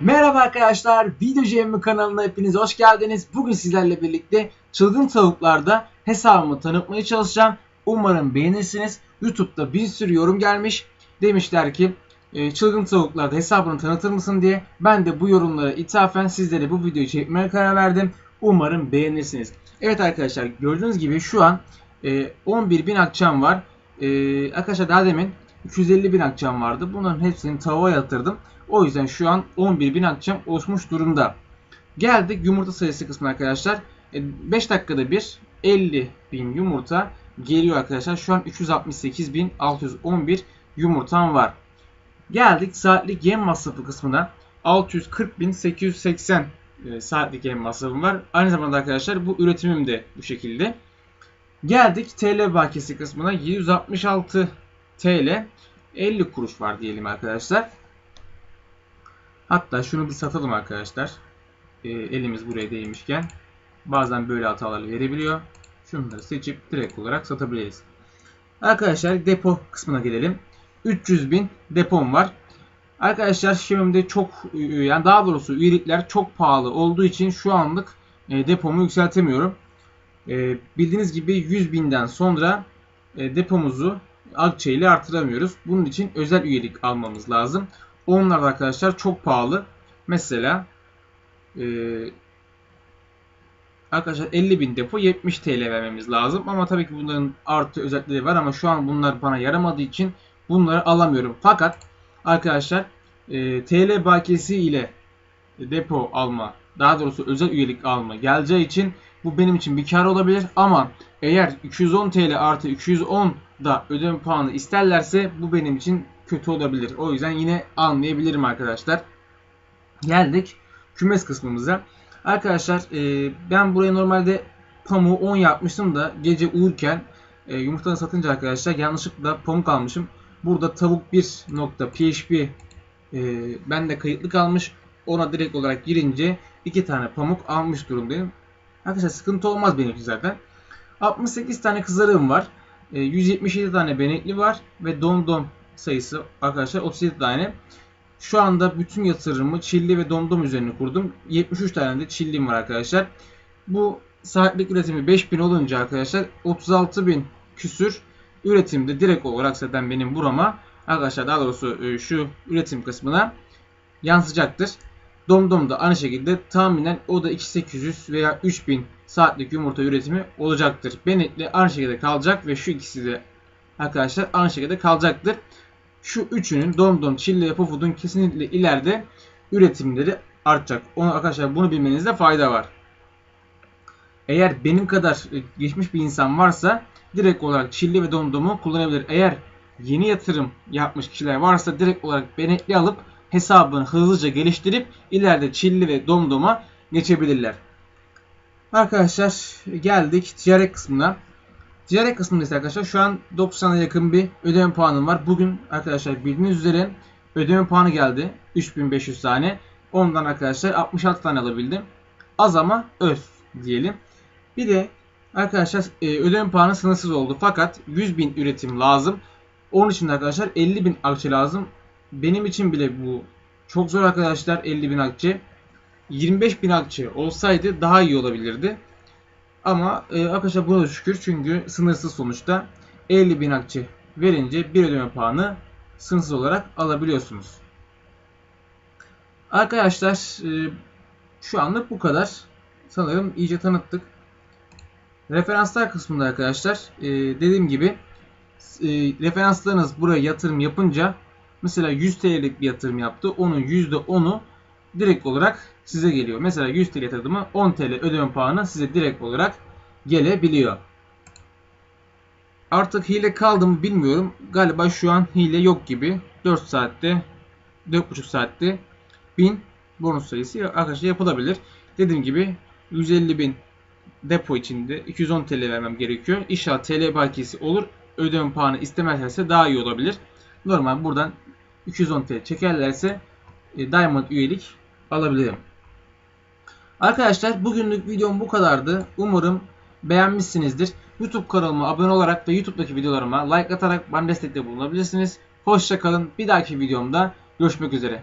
Merhaba arkadaşlar, Video GM kanalına hepiniz hoş geldiniz. Bugün sizlerle birlikte Çılgın Tavuklar'da hesabımı tanıtmaya çalışacağım. Umarım beğenirsiniz. YouTube'da bir sürü yorum gelmiş. Demişler ki e, Çılgın Tavuklar'da hesabını tanıtır mısın diye. Ben de bu yorumlara ithafen sizlere bu videoyu çekmeye karar verdim. Umarım beğenirsiniz. Evet arkadaşlar gördüğünüz gibi şu an e, 11.000 akçam var. E, arkadaşlar daha demin 250 bin akçam vardı. Bunların hepsini tavuğa yatırdım. O yüzden şu an 11 bin akçam oluşmuş durumda. Geldik yumurta sayısı kısmına arkadaşlar. 5 dakikada bir 50 bin yumurta geliyor arkadaşlar. Şu an 368.611 yumurtam var. Geldik saatlik yem masrafı kısmına. 640.880 e, saatlik yem masrafım var. Aynı zamanda arkadaşlar bu üretimim de bu şekilde. Geldik TL bakiyesi kısmına 766 TL 50 kuruş var diyelim arkadaşlar. Hatta şunu bir satalım arkadaşlar. E, elimiz buraya değmişken. Bazen böyle hatalar verebiliyor. Şunları seçip direkt olarak satabiliriz. Arkadaşlar depo kısmına gelelim. 300 bin depom var. Arkadaşlar şimdi çok yani daha doğrusu üyelikler çok pahalı olduğu için şu anlık e, depomu yükseltemiyorum. E, bildiğiniz gibi 100 binden sonra e, depomuzu akçe ile artıramıyoruz. Bunun için özel üyelik almamız lazım. Onlar da arkadaşlar çok pahalı. Mesela e, arkadaşlar 50 bin depo 70 TL vermemiz lazım. Ama tabii ki bunların artı özellikleri var ama şu an bunlar bana yaramadığı için bunları alamıyorum. Fakat arkadaşlar e, TL bakiyesi ile depo alma daha doğrusu özel üyelik alma geleceği için bu benim için bir kar olabilir ama eğer 210 TL artı 210 da ödeme puanı isterlerse bu benim için kötü olabilir. O yüzden yine almayabilirim arkadaşlar. Geldik kümes kısmımıza. Arkadaşlar e, ben buraya normalde pamuğu 10 yapmıştım da gece uyurken e, yumurtaları satınca arkadaşlar yanlışlıkla pamuk almışım. Burada tavuk 1.php e, bende kayıtlı kalmış. Ona direkt olarak girince iki tane pamuk almış durumdayım. Arkadaşlar sıkıntı olmaz benim için zaten. 68 tane kızarığım var. 177 tane benekli var ve dom dom sayısı arkadaşlar 37 tane. Şu anda bütün yatırımı çilli ve domdom üzerine kurdum. 73 tane de çillim var arkadaşlar. Bu saatlik üretimi 5000 olunca arkadaşlar 36.000 küsür üretimde direkt olarak zaten benim burama arkadaşlar daha doğrusu e, şu üretim kısmına yansıyacaktır. Domdom da aynı şekilde tahminen o da 2800 veya 3000 saatlik yumurta üretimi olacaktır. Benekli aynı şekilde kalacak ve şu ikisi de arkadaşlar aynı şekilde kalacaktır. Şu üçünün Domdom, Çille ve Pofud'un kesinlikle ileride üretimleri artacak. Onu arkadaşlar bunu bilmenizde fayda var. Eğer benim kadar geçmiş bir insan varsa direkt olarak Çilli ve Domdom'u kullanabilir. Eğer yeni yatırım yapmış kişiler varsa direkt olarak benekli alıp hesabını hızlıca geliştirip ileride Çilli ve Domdom'a geçebilirler. Arkadaşlar geldik ticaret kısmına. Ticaret kısmında ise arkadaşlar şu an 90'a yakın bir ödeme puanım var. Bugün arkadaşlar bildiğiniz üzere ödeme puanı geldi. 3500 tane. Ondan arkadaşlar 66 tane alabildim. Az ama öz diyelim. Bir de arkadaşlar e, ödeme puanı sınırsız oldu. Fakat 100 bin üretim lazım. Onun için arkadaşlar 50 bin akçe lazım. Benim için bile bu çok zor arkadaşlar 50 bin akçe. 25 bin akçe olsaydı daha iyi olabilirdi. Ama e, arkadaşlar buna şükür çünkü sınırsız sonuçta 50 bin akçe verince bir ödeme puanı sınırsız olarak alabiliyorsunuz. Arkadaşlar e, şu anlık bu kadar. Sanırım iyice tanıttık. Referanslar kısmında arkadaşlar e, dediğim gibi e, referanslarınız buraya yatırım yapınca mesela 100 TL'lik bir yatırım yaptı. Onun %10'u direkt olarak size geliyor. Mesela 100 TL yatırdığımı 10 TL ödeme puanı size direkt olarak gelebiliyor. Artık hile kaldı mı bilmiyorum. Galiba şu an hile yok gibi. 4 saatte 4,5 saatte 1000 bonus sayısı arkadaşlar yapılabilir. Dediğim gibi 150 bin depo içinde 210 TL vermem gerekiyor. İnşallah TL bakiyesi olur. Ödeme puanı istemezlerse daha iyi olabilir. Normal buradan 210 TL çekerlerse e, Diamond üyelik alabilirim. Arkadaşlar bugünlük videom bu kadardı. Umarım beğenmişsinizdir. YouTube kanalıma abone olarak ve YouTube'daki videolarıma like atarak bana destekte bulunabilirsiniz. Hoşçakalın. Bir dahaki videomda görüşmek üzere.